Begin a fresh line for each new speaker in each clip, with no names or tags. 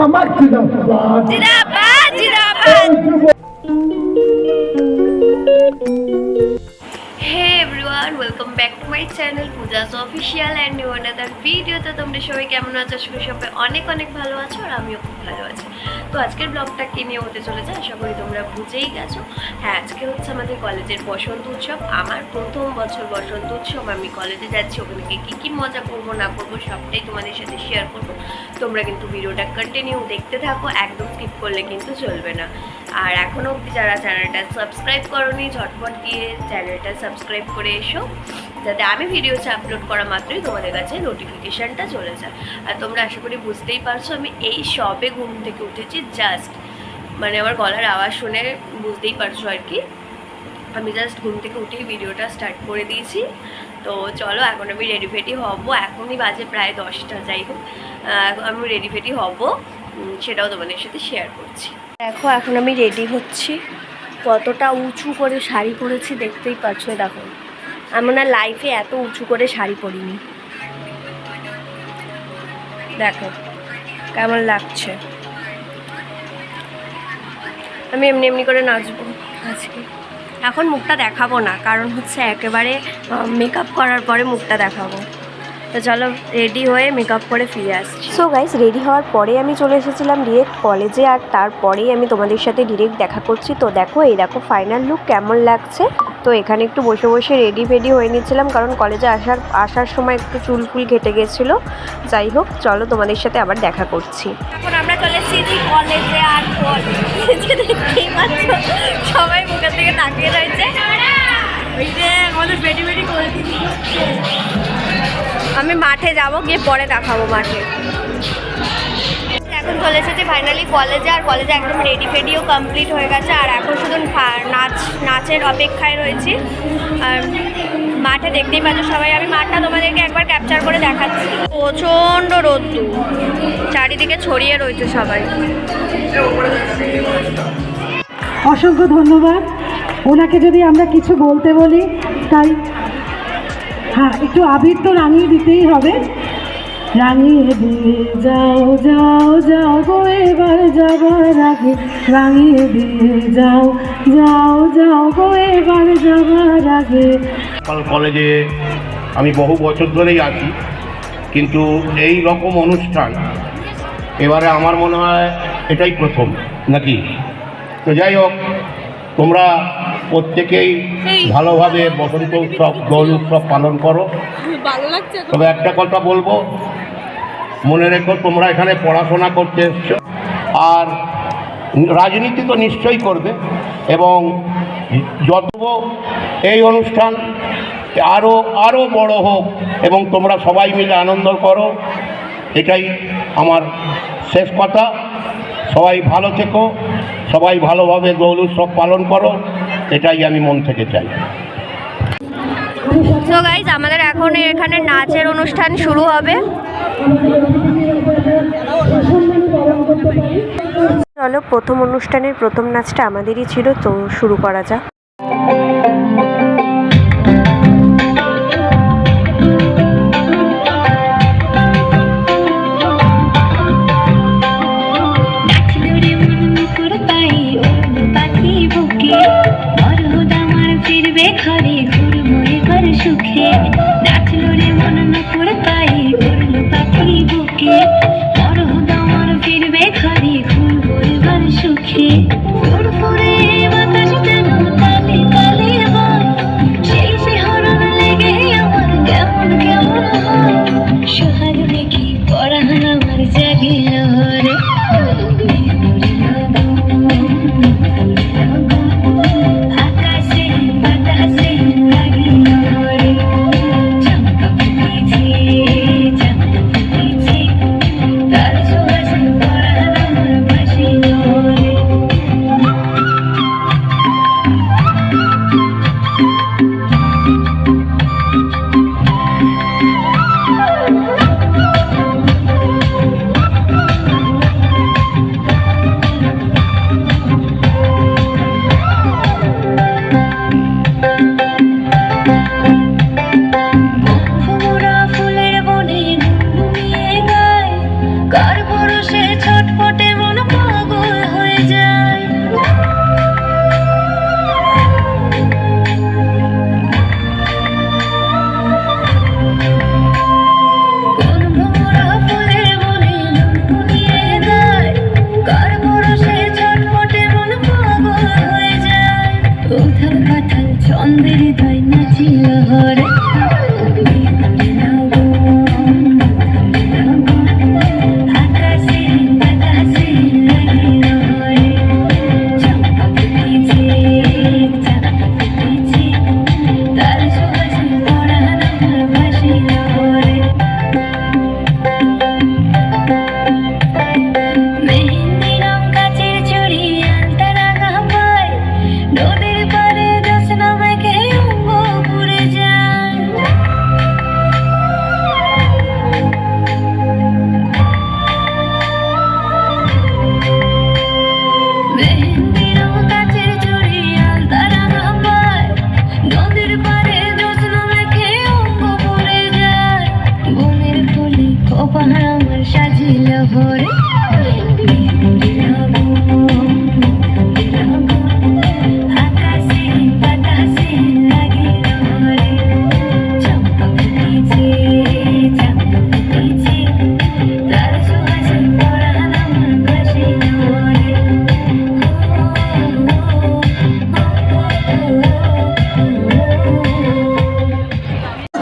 সমাজ জিন্দাবাদ
জিন্দাবাদ hey welcome back to my channel Puja's official and new another ভিডিওতে তোমরা সবাই কেমন আছো? আশা সবাই অনেক অনেক ভালো আছো, আর আমিও খুব ভালো আছি। তো আজকের ব্লগটা কি নিয়ে হতে চলেছে? আশা করি তোমরা বুঝেই গেছো। হ্যাঁ আজকে হচ্ছে আমাদের কলেজের বসন্ত উৎসব। আমার প্রথম বছর বসন্ত উৎসব, আমি কলেজে যাচ্ছি, ওখানে কী কী মজা করব, না করব, সবটাই তোমাদের সাথে শেয়ার করব। তোমরা কিন্তু ভিডিওটা কন্টিনিউ দেখতে থাকো, একদম স্কিপ করলে কিন্তু চলবে না। আর এখনও অবধি যারা চ্যানেলটা সাবস্ক্রাইব করোনি, ঝটপট গিয়ে চ্যানেলটা সাবস্ক্রাইব করে এসো। যাতে আমি ভিডিওস আপলোড করা মাত্রই তোমাদের কাছে নোটিফিকেশানটা চলে যায়। আর তোমরা আশা করি বুঝতেই পারছ, আমি এই সবে ঘুম থেকে উঠেছি জাস্ট মানে আমার গলার আওয়াজ শুনে বুঝতেই পারছ আর কি। আমি জাস্ট ঘুম থেকে উঠেই ভিডিওটা স্টার্ট করে দিয়েছি। তো চলো, এখন আমি রেডি ফেডি হব। এখনই বাজে প্রায় দশটা, যাই হোক। আমি রেডি ফেডি হব। সেটাও তোমাদের সাথে শেয়ার করছি। দেখো, এখন আমি রেডি হচ্ছি। কতটা উঁচু করে শাড়ি পরেছি, দেখতেই পাচ্ছ, দেখো। আমি না লাইফে এত উঁচু করে শাড়ি পরিনি। দেখো, কেমন লাগছে। আমি এমনি এমনি করে নাচবো আজকে। এখন মুখটা দেখাবো না, কারণ হচ্ছে একেবারে মেকআপ করার পরে মুখটা দেখাবো। তো চলো রেডি হয়ে মেকআপ করে ফিরে আসছি।
সো গাইস রেডি হওয়ার পরে আমি চলে এসেছিলাম ডিরেক্ট কলেজে আর তারপরেই আমি তোমাদের সাথে ডিরেক্ট দেখা করছি। তো দেখো এই দেখো ফাইনাল লুক কেমন লাগছে? তো এখানে একটু বসে বসে রেডি ফেডি হয়ে নিচ্ছিলাম কারণ কলেজে আসার আসার সময় একটু চুল ফুল ঘেটে গেছিল। যাই হোক চলো তোমাদের সাথে আবার দেখা করছি।
এখন আমরা চলে এসেছি কলেজে আর সবাই মুখের থেকে তাকিয়ে রয়েছে। ওই যে আমাদের করে আমি মাঠে যাব, গিয়ে পরে দেখাবো মাঠে। এখন চলে এসেছি ফাইনালি কলেজে আর কলেজে একদম রেডি ফেডিও কমপ্লিট হয়ে গেছে। আর এখন শুধু নাচ, নাচের অপেক্ষায় রয়েছি। আর মাঠে দেখতেই পাচ্ছ সবাই। আমি মাঠটা তোমাদেরকে একবার ক্যাপচার করে দেখাচ্ছি। প্রচণ্ড রোদ্দুর। চারিদিকে ছড়িয়ে রয়েছে সবাই।
অসংখ্য ধন্যবাদ। ওনাকে যদি আমরা কিছু বলতে বলি, তাই হ্যাঁ একটু আবির তো রাঙিয়ে দিতেই হবে। রাঙিয়ে দিয়ে যাও যাও যাও গো, এবার যাবার আগে। রাঙিয়ে দিয়ে যাও যাও যাও গো, এবার যাবার আগে।
কলেজে আমি বহু বছর ধরেই আছি, কিন্তু এই রকম অনুষ্ঠান এবারে আমার মনে হয় এটাই প্রথম, নাকি? তো যাই হোক তোমরা প্রত্যেকেই ভালোভাবে বসন্ত উৎসব দোল উৎসব পালন করো। তবে একটা কথা বলব মনে রেখো তোমরা এখানে পড়াশোনা করতে এসছো। আর রাজনীতি তো নিশ্চয়ই করবে এবং যত এই অনুষ্ঠান আরও আরও বড় হোক এবং তোমরা সবাই মিলে আনন্দ করো এটাই আমার শেষ কথা। সবাই ভালো থেকো। সবাই ভালোভাবে দোল উৎসব পালন করো এটাই আমি মন থেকে চাই।
তো গাইজ আমাদের এখন এখানে নাচের অনুষ্ঠান শুরু হবে।
চলো প্রথম অনুষ্ঠানের প্রথম নাচটা আমাদেরই ছিল তো শুরু করা যাক।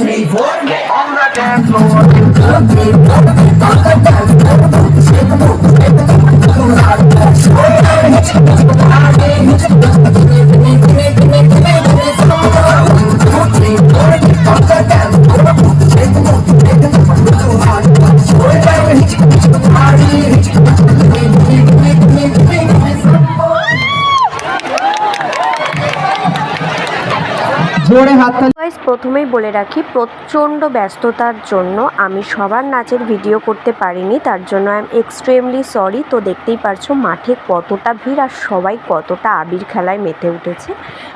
three, four, get on the dance floor. One, three, four, get on the dance floor. Shake the move, shake the move, do not
touch. जोड़े
हाथ প্রথমেই বলে রাখি, প্রচণ্ড ব্যস্ততার জন্য আমি সবার নাচের ভিডিও করতে পারিনি। তার জন্য আই এম এক্সট্রিমলি সরি। তো দেখতেই পারছ মাঠে কতটা ভিড় আর সবাই কতটা আবির খেলায় মেতে উঠেছে।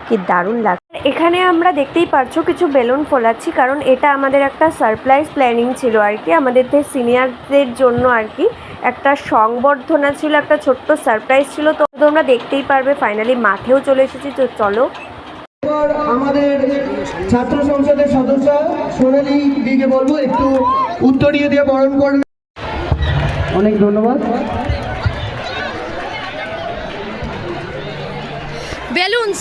কি দারুণ লাগছে এখানে আমরা দেখতেই পারছ কিছু বেলুন ফোলাচ্ছি, কারণ এটা আমাদের একটা সারপ্রাইজ প্ল্যানিং ছিল আর কি। আমাদের সিনিয়রদের জন্য আর কি একটা সংবর্ধনা ছিল, একটা ছোট্ট সারপ্রাইজ ছিল। তো তোমরা দেখতেই পারবে ফাইনালি মাঠেও চলে এসেছি। তো চলো
আমাদের ছাত্র সংসদের সদস্য সোনালী দিকে বলব একটু উত্তরীয় দিয়ে বরণ করবে অনেক ধন্যবাদ।
Balloons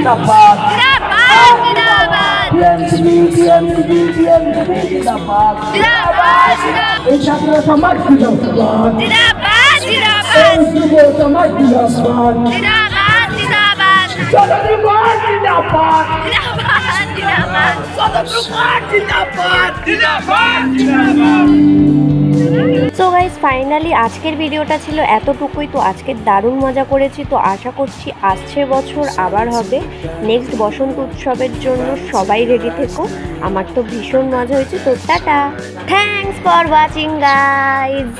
Dapat. Dapat.
Dapat. TNTV, TNTV, TNTV. Dapat. Dapat. Inshallah tamat kita. Dapat. Dapat. Inshallah tamat kita. Dapat. Dapat. Dapat. Dapat. Dapat. Dapat. Dapat. Dapat. Dapat. Dapat. Dapat. Dapat.
So guys finally আজকের ভিডিওটা ছিল এতটুকুই। তো আজকে দারুণ মজা করেছি। তো আশা করছি আসছে বছর আবার হবে। নেক্সট বসন্ত উৎসবের জন্য সবাই রেডি থেকো। আমার তো ভীষণ মজা হয়েছে। তো tata. Thanks for watching guys